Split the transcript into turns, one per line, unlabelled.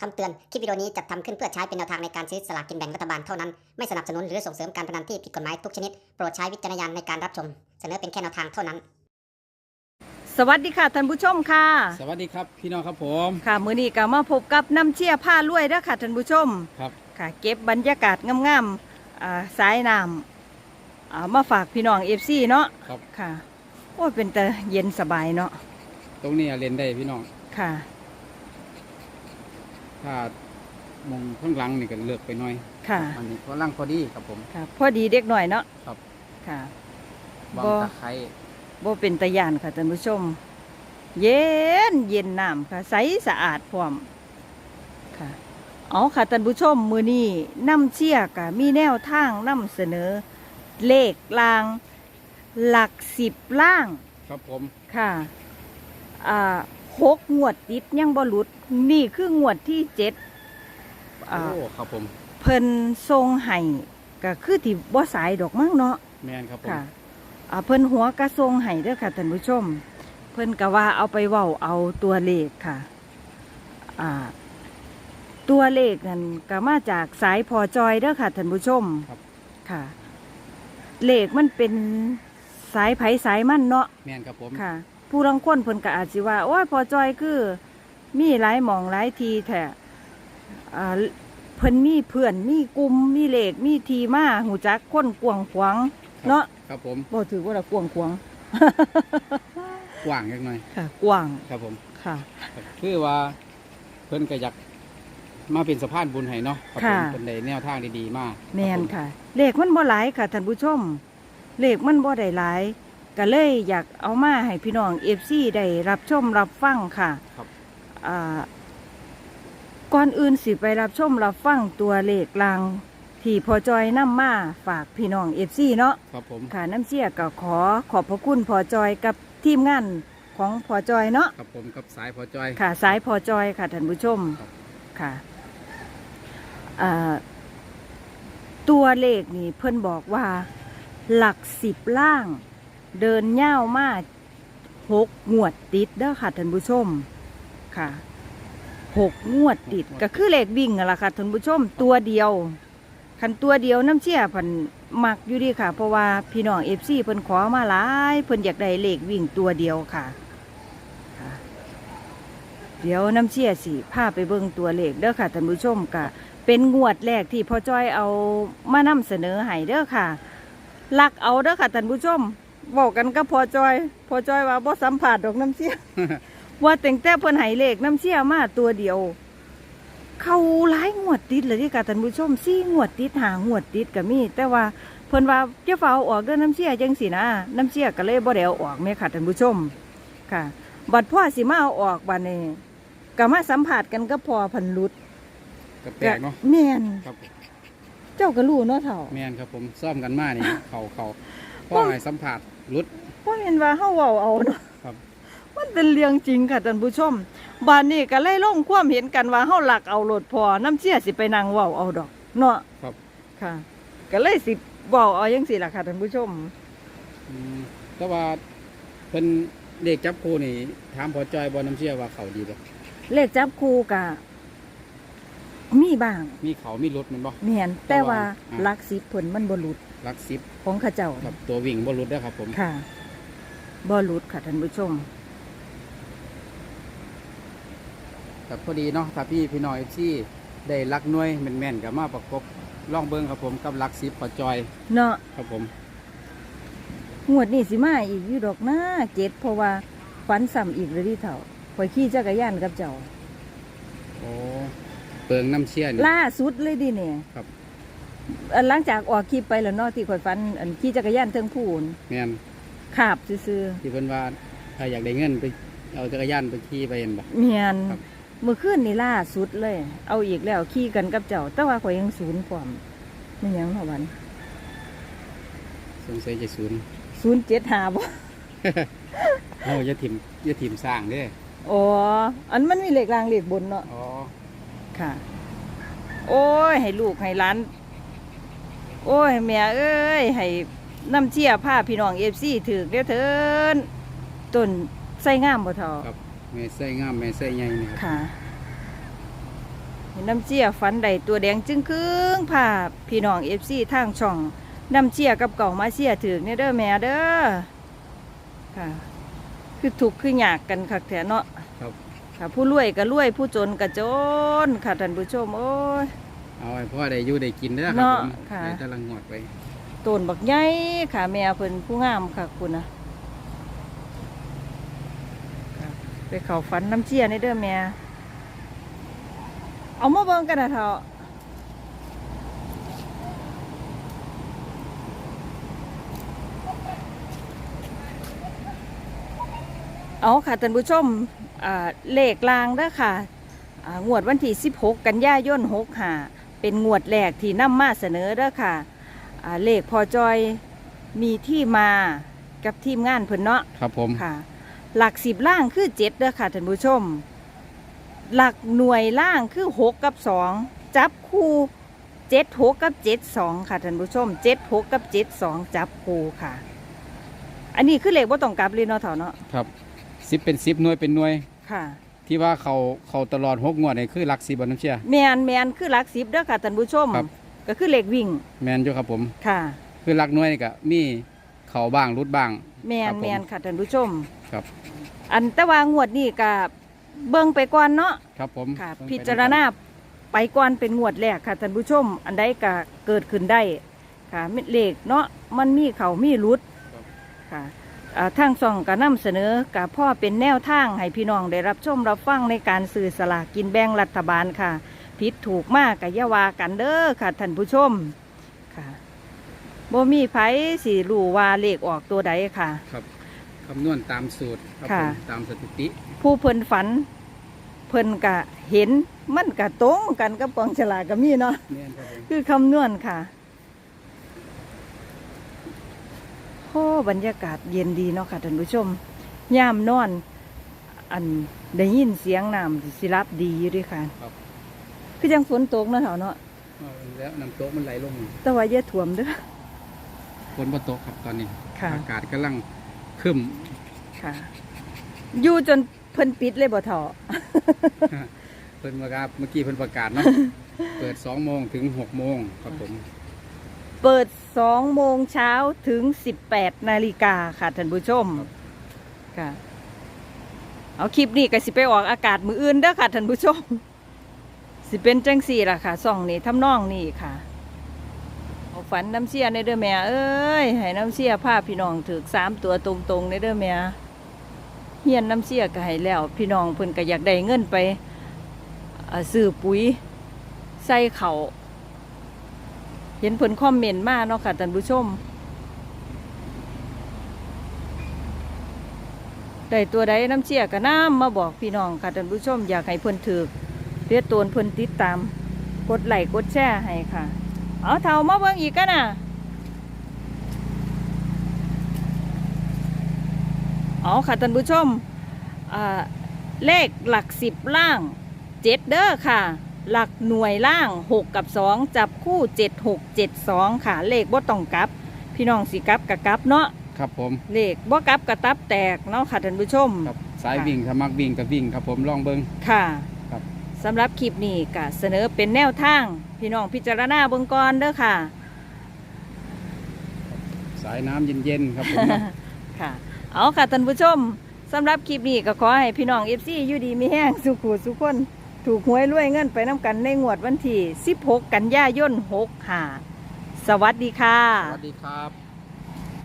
คำเตือน คลิปวิดีโอนี้จัดทำขึ้นเพื่อใช้เป็นแนวทางในการซื้อสลากกินแบ่งรัฐบาลเท่านั้น ไม่สนับสนุนหรือส่งเสริมการพนันที่ผิดกฎหมายทุกชนิด โปรดใช้วิจารณญาณในการรับชม เสนอเป็นแค่แนวทางเท่านั้น
สวัสดีค่ะท่านผู้ชมค่ะ
สวัสดีครับพี่น้องครับผม
ค่ะมื้อนี้ก็มาพบกับน้ำเชี่ยผ้ารวยเด้อค่ะท่านผู้ชม
ครับ
ค่ะ เก็บบรรยากาศงามๆอ่าสายน้ำอ่ามาฝากพี่น้องเอฟซีเนาะ
ครับ
ค่ะ โอ้ยเป็นแต่เย็นสบายเนาะ
ตรงนี้เรียนได้พี่น้อง
ค่ะ
ถ้ามองข้างหลังนี่ก็เลือกไปหน่อย
ค่ะ
อันนี้ก็ล่างพอดีครับผม
ค่ะ พอดีเด็กหน่อยเนาะ
ครับ
ค่ะ
วาง
บ่
ตะไคร้
บ่เป็นตะยานค่ะท่านผู้ชม เย็นเย็นน้ำค่ะ ใสสะอาดพร้อม ค่ะ เอาค่ะท่านผู้ชมมือนี้น้ำเชี่ยกะมีแนวทางนำเสนอ เลขลาง หลักสิบล่าง
ครับผม
ค่ะ อ่า หกงวดติดยังบ่หลุด นี่คืองวดที่เจ็ดอ่า
โอ้ครับผม
เพิ่นทรงให้ก็คือที่บ่สายดอกมั้งเนาะ
แมนครับผม
ค่ะอ่าเพิ่นหัวกระทรงให้เด้อค่ะท่านผู้ชม เพิ่นก็ว่าเอาไปเว้าเอาตัวเลขค่ะอ่าตัวเลขนั่นก็มาจากสายพอจอยเด้อค่ะท่านผู้ชม
ครับ
ค่ะ เลขมันเป็นสายไผสายมันเนาะ
แมนครับผม
ค่ะ ผู้รังคนเพิ่นก็อาจสิว่า โอ้ยพอจอยคือ มีหลายหมองหลายทีแท้อ่าเพิ่นมีเพื่อนมีกลุ่มมีเลขมีทีมาหูจักคนกวางขวาง
ครับ
เนาะ
ครับผม
บ่ถือว่าเรากวางขวาง
กว้างจักหน่อย
ค่ะกว้าง
ครับผม
ค่ะ
ครับคือว่าเพิ่นก็อยากมาเป็นสะพานบุญให้เนาะครับผม
ค่ะ
เป็นในแนวทางดีๆมาก
แมนค่ะ เลขมันบ่หลายค่ะท่านผู้ชม เลขมันบ่ได้หลาย ก็เลยอยากเอามาให้พี่น้อง FC ได้รับชมรับฟังค่ะ
ครับ
อ่าก่อนอื่นสิไปรับชมรับฟังตัวเลขลางที่พอจอยนำมาฝากพี่น้อง FC เนาะ
ครับผม
ค่ะน้ำเสียก็ขอขอบพระคุณพอจอยกับทีมงานของพอจอยเนาะ
ครับผมกับสายพอจอย
ค่ะสายพอจอยค่ะท่านผู้ชม
ครับ
ค่ะอ่าตัวเลขนี่เพิ่นบอกว่าหลักสิบล่าง เดินเย่าวมาหกงวดติดเด้อค่ะท่านผู้ชมค่ะหกงวดติดก็คือเลขวิ่งนั่นแหละค่ะท่านผู้ชมตัวเดียวคันตัวเดียวน้ำเชี่ยเพันมักอยู่ดีค่ะ เพราะว่าพี่น้องเอฟซีเพิ่นขอมาหลายเพิ่นอยากได้เลขวิ่งตัวเดียวค่ะค่ะ เดี๋ยวน้ำเชี่ยสิพาไปเบิ่งตัวเลขเด้อค่ะท่านผู้ชมกะเป็นงวดแรกที่พ่อจ้อยเอามานำเสนอให้เด้อค่ะลักเอาเด้อค่ะท่านผู้ชม บอกกันกับพ่อจ้อยพ่อจ้อยว่าบ่สัมผัสดอกน้ำเชี่ยว่าแต่งแต่เพิ่นให้เลขน้ำเชี่ยมาตัวเดียว เข้าหลายงวดติดเลยที่ค่ะท่านผู้ชมสี่งวดติดหางวดติดก็มี แต่ว่าเพิ่นว่าจะฝ้าเอาออกเด้อน้ำเชี่ยจังสินะน้ำเชี่ยก็เลยบ่ได้เอาออกแม่ค่ะท่านผู้ชมค่ะ บัดพ่อสิมาเอาออกบัดนี้ก็มาสัมผัสกันก็พอพันหลุด
ก็แปลกเนาะ
แม่น
ครับ
เจ้าก็รู้เนาะเถ่า
แมนครับผมซ่อมกันมานี่เขาเขาพ่อให้สัมผัส รุด
ว่าเห็นว่าเฮาเว้าเอาเนาะ
ครับ
มันเป็นเรื่องจริงค่ะท่านผู้ชมบานนี้ก็เลยลงความเห็นกันว่าเฮาหลักเอาโลดพอน้ำเชี่ยสิไปนั่งเว้าเอาดอก เนาะ
ครับ
ค่ะ ก็เลยสิเว้าเอาจังซี่ล่ะค่ะท่านผู้ชม
อืมแต่ว่าเพิ่นเด็กจับครูนี่ ถามพอจอยบอน้ำเชื่อว่าเขาดีบ่
เลขจับคู่กะ มีบ้าง
มีเขามีรถแมันบ่
แม่นแต่ว่า
อ่า
หลักสิบผลมันบ่หลุด
ลักซิป
ของเขาเจ้า
กับตัววิ่งบ่รถได้อครับผม
ค่ะบ่หลุดค่ะท่านผู้ชม
แต่พอดีเนาะถ้าพี่พี่น้อยที่ได้ลักหน่วยแม่นๆกับมาประกบลองเบิ่งครับผมกับลักซิปพอจอย
เนาะ
ครับผม
งวดนี้สิมาอีกอยู่ดอกหน้าเจ็ดเพราะว่าฝันซ้ำอีกเลยที่เถ่าข่อยขี่จักรยานกับเจ้า
โอ้ เปิงน้ำเชี่ยนี่
ล่าสุดเลยดิเนี่ย
ครับ
อันหลังจากออกคลิปไปแล้วเนาะที่ข่อยฝันอันขี่จักรยานเทิงพูน
แม่น
ขาบซื่อ
ที่เพิ่นว่าถ้าอยากได้เงินไปเอาจักรยานไปขี่ไปเห็นบ่
ๆเมียน
ครับ
เมื่อคืนนี่ล่าสุดเลย เอาอีกแล้วขี่กันกับเจ้า แต่ว่าข่อยยังศูนย์ความไม่ยังเท่าวัน
สงสัยจะศูนย์
ศูนย์เจ็ดหาบ่
โอ้อย่าถิ่มอย่าถิ่มสร้างเด้อ
อ๋ออันมันมีเหล็กรางเหล็กบนเนาะ
อ๋อ
ค่ะ โอ้ย ให้ลูกให้หลาน โอ้ย แม่เอ้ย ให้น้ำเชี่ยผ้าพี่น้องเอฟซีถือเด้อเถินต้นใส่งามบ่เทอ
ครับแม่ใส่งามแม่ใส่ใหญ่นี่ครับ
ค่ะน้ำเจียฝันใดตัวแดงจึงครึ่งผ่าพี่น้องเอฟซีทางช่องน้ำเจียกับเก่ามาเชียถือเนี่ยเด้อแม่เด้อค่ะ คือถูกข์คือหยากกันคักแถเนาะ
ครับ
ค่ะผู้รวยก็รวยผู้จนก็จนค่ะท่านผู้ชมโอ้ย
เอาไว้พ่อได้อยู่ได้กินเด้อครับ
เนาะ
ผม
ค่ะ
ได้แตะลังงอดไป
ต้นบักใหญ่ค่ะแม่เพิ่นผู้งามค่ะคุณนะค่ะไปเขาฝันน้ำเจียในเด้อแม่เอามาเบิ่งกันนะเถอะเอาค่ะท่านผู้ชมอ่า เลขลางเด้อค่ะอ่างวดวันที่ 16 กันยายน65เป็นงวดแรกที่นำมาเสนอเด้อค่ะอ่าเลขพอจอยมีที่มากับทีมงานเพิ่นเนาะ
ครับผม
ค่ะ หลักสิบล่างคือเจ็ดเด้อค่ะท่านผู้ชม หลักหน่วยล่างคือหกกับสองจับคู่เจ็ดหกกับเจ็ดสองค่ะท่านผู้ชมเจ็ดหกกับเจ็ดสองจับคู่ค่ะ อันนี้คือเลขว่าต้องกลับเลยเนาะเถาเนาะ
ครับ สิบเป็นสิบหน่วยเป็นหน่วย
ค่ะ
ที่ว่าเขาเขาตลอดหกงวดนี่คือหลักสิบบน้ำเชี่ย
แมนแมนคือหลักสิบเด้อค่ะท่านผู้ชม
ครับ
ก็คือเลขวิ่ง
แมนอยู่ครับผม
ค่ะ
คือหลักหน่วยนี่ก็มีเขาบ้างรุดบ้าง
แม
ครั
น
บผม
แมนค่ะท่านผู้ชม
ครับ
อันแต่ว่างวดนี้ก็เบิ่งไปก่อนเนาะ
ครับผม
ค่ะ
เบิ่งไป
พิจารณาไปก่อนเป็นงวดแรกค่ะท่านผู้ชม อันใดก็เกิดขึ้นได้ค่ะเม็ดเลขเนาะมันมีเขามีรุดค่ะอ่า ทางส่องก็นำเสนอกับพ่อเป็นแนวทางให้พี่น้องได้รับชมรับฟังในการสื่อสลากกินแบ่งรัฐบาลค่ะ ผิดถูกมากกับยาวากันเด้อค่ะท่านผู้ชมค่ะบ่มีไผสิรู้ว่าเลขออกตัวใดค่ะ
ครับคำนวณตามสูตรครับ
ค่ะ
ผมตามสถิติ
ผู้เพิ่นฝัน เพิ่นกะเห็นมันกะตรงกันกับกองฉลากก็มีเนาะ
แม่นครับผม
คือคำนวณค่ะโอ้ บรรยากาศเย็นดีเนาะค่ะท่านผู้ชมยามนอน อันได้ยินเสียงน้ำสิรับดีอยู่ด้วยค่ะ
ครับ
คือจังฝนตกเนาะเถาเนาะ
เอาแล้วน้ำโต๊ะมันไหลลง
แต่ว่าอย่าถ่วมเด้อ
ฝนบนโต๊ะครับตอนนี้
ค่ะ
อากาศกำลังครึ้ม
ค่ะ อยู่จนเพิ่นปิดเลยบ่เถา
เพิ่นประกาศเมื่อกี้เพิ่นประกาศเนาะ เปิดสองโมงถึงหกโมงครับผม
เปิด สองโมงเช้าถึงสิบแปดนาฬิกาค่ะท่านผู้ชม
ค่ะ
เอาคลิปนี้ก็สิไปออกอากาศมืออื่นเด้อค่ะท่านผู้ชม สิเป็นจังสี่ล่ะค่ะส่องนี่ทำนองนี่ค่ะเอาฝันน้ำเสียในเด้อแม่เอ้ยให้น้ำเสียผ้าพี่น้องถือสามตัวตรงๆในเด้อแม่เฮียนน้ำเสียก็ให้แล้ว พี่น้องเพิ่นก็อยากได้เงินไปอ่อซื้อปุ๋ยใส่เขาว เห็นเพิ่นคอมเมนต์มาเนาะค่ะท่านผู้ชม ได้ตัวใดน้ำเชี่ยก็น้ำมาบอกพี่น้องค่ะท่านผู้ชมอยากให้เพิ่นถือเรียกตัวเพิ่นติดตาม กดไลค์กดแชร์ให้ค่ะ เอาเท่ามาเบิ่งอีกกันน่ะเอาค่ะท่านผู้ชมเลขหลักสิบล่างเจ็ดเด้อค่ะ หลักหน่วยล่างหกกับสองจับคู่เจ็ดหกเจ็ดสองค่ะ เลขบ่ต้องกลับ พี่น้องสิกลับกับกลับเนาะ
ครับผม
เลขบ่กลับกระตับแตกเนาะค่ะท่านผู้ชม
ครับสายวิ่งถ้ามักวิ่งก็วิ่งครับผมลองเบิ้ง
ค่ะ
ครับ
สำหรับคลิปนี้ก็เสนอเป็นแนวทาง พี่น้องพิจารณาเบิ่งก่อนเด้อค่ะ
สายน้ำเย็นๆครับผมเนาะ
ค่ะ เอาค่ะท่านผู้ชมสำหรับคลิปนี้ก็ขอให้พี่น้อง FC อยู่ดีมีแห้งสุขุสุขคน ถูกหวยรวยเงินไปน้ำกันในงวดวันที่ 16 กันยายน65 สวัสดีค่ะ
สวัสดีครับ